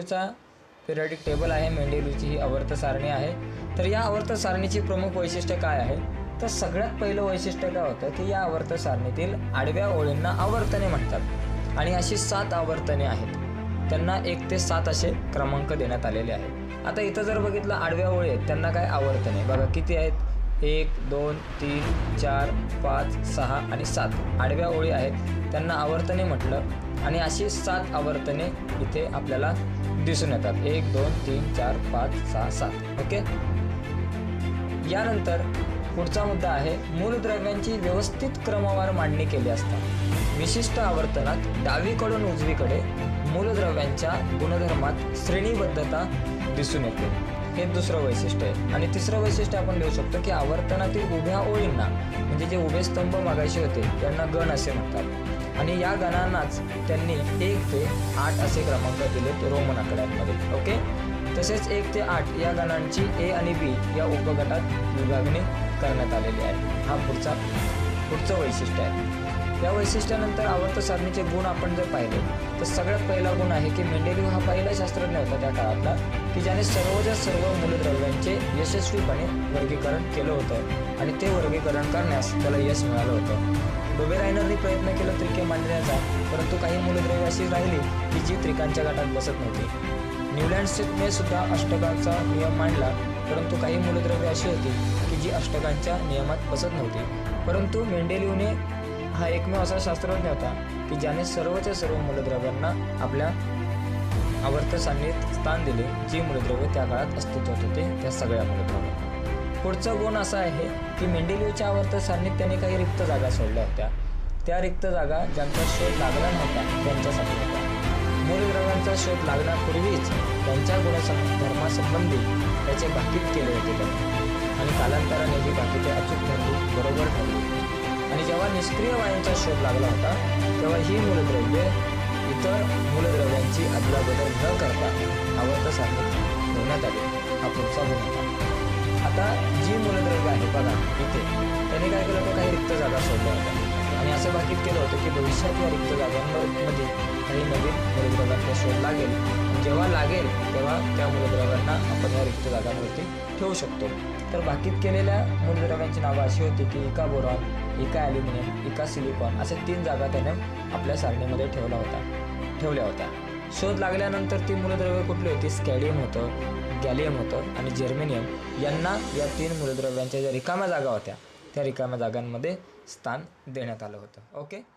चा periodic table आहे मेंडेलूची ही आवर्त सारणी आहे. तर या आवर्त सारणीची प्रमुख वैशिष्ट्य काय आहे? तर सगळ्यात पहिलं वैशिष्ट्य काय होतं? की या आवर्त सारणीतील आडव्या ओळींना आवर्तने म्हणतात. आणि अशी सात आवर्तने आहेत. त्यांना एक ते सात असे क्रमांक देण्यात आलेले आहेत. आता इथं जर बघितलं आडव्या ओळी आहेत. त्यांना काय आवर्तने? बघा किती आहेत? एक दोन तीन चार पाच सहा आणि सात आडव्या ओळी आहेत. त्यांना आवर्तने म्हटलं आणि अशी सात आवर्तने इथे आपल्याला दिसून येतात. एक दोन तीन चार पाच सहा सात. ओके? यानंतर पुढचा मुद्दा आहे मूलद्रव्यांची व्यवस्थित क्रमवार मांडणी केली असता. विशिष्ट आवर्तनात डावीकडून उजवीकडे मूलद्रव्यांच्या गुणधर्मात श्रेणीबद्धता दिसून येते. हे दुसरं वैशिष्ट्य आहे. आणि तिसरं वैशिष्ट्य आपण लिहू शकतो की आवर्तनातील उभ्या ओळींना म्हणजे जे उभे स्तंभ मागायचे होते त्यांना गण असे म्हणतात. आणि या गणांनाच त्यांनी एक ते आठ असे क्रमांक दिलेत रोमन आकड्यांमध्ये ओके? तसेच एक ते आठ या गणांची ए आणि बी या उपगटात विभागणी करण्यात आलेली आहे. हा पुढचा पुढचं वैशिष्ट्य आहे. या वैशिष्ट्यानंतर आवर्त सारणीचे गुण आपण जर पाहिले तर सगळ्यात पहिला गुण आहे की मेंडेलिव्ह हा पहिला शास्त्रज्ञ होता त्या काळातला की ज्याने सर्वच्या सर्व मूलद्रव्यांचे यशस्वीपणे वर्गीकरण केलं होतं आणि ते वर्गीकरण करण्यास त्याला यश मिळालं होतं. डोबेरायनरनी प्रयत्न केला त्रिके मांडण्याचा परंतु काही मूलद्रव्य अशी राहिली की जी त्रिकांच्या गटात बसत नव्हती. न्यूलँडने सुद्धा अष्टकांचा नियम मांडला परंतु काही मूलद्रव्ये अशी होती की जी अष्टकांच्या नियमात बसत नव्हती. परंतु मेंडेलिव्हने हा एकमेव असा शास्त्रज्ञ होता की ज्याने सर्वच्या सर्व मूलद्रव्यांना आपल्या आवर्त सारणीत स्थान दिले जी मूलद्रव्य त्या काळात अस्तित्वात होते त्या सगळ्या मूलद्रव्यांना. पुढचा गुण असा आहे की मेंडेलिव्हच्या आवर्त सारणीत त्याने काही रिक्त जागा सोडल्या होत्या. त्या रिक्त जागा ज्यांचा शोध लागला नव्हता त्यांच्यासाठी होता मूलद्रव्यांचा शोध लागण्यापूर्वीच त्यांच्या गुणसं धर्मासंबंधी त्याचे भाकीत केले होते त्यांनी. आणि कालांतराने जी भाकिते अचूक ठरली बरोबर ठरली निष्क्रिय वायूंचा शोध लागला होता तेव्हा ही मूलद्रव्ये इतर मूलद्रव्यांची अदलाबदल न करता आवर्त सारणी ठेवण्यात आली. हा पुढचा गुण होता आता जी मूलद्रव्य आहे बघा इथे. त्यांनी काय केलं होतं? काही रिक्त जागा सोडल्या होत्या. आणि असं भाकीत केलं होतं की भविष्यात या रिक्त जागांमध्ये काही नवीन मूलद्रव्यांचा शोध लागेल. जेव्हा लागेल तेव्हा त्या मूलद्रव्यांना आपण या रिक्त जागांवरती ठेवू शकतो. तर बाकीत केलेल्या मूलद्रव्यांची नावं अशी होती की इका बोरॉन इका ॲल्युमिनियम इका सिलिकॉन असे तीन जागा त्याने आपल्या सारणीमध्ये ठेवला होता ठेवल्या होत्या. शोध लागल्यानंतर ती मूलद्रव्य कुठली होती? स्कॅडियम होतं गॅलियम होतं आणि जर्मेनियम. यांना या तीन मूलद्रव्यांच्या ज्या रिकाम्या जागा होत्या त्या रिकाम्या जागांमध्ये स्थान देण्यात आलं होतं. ओके?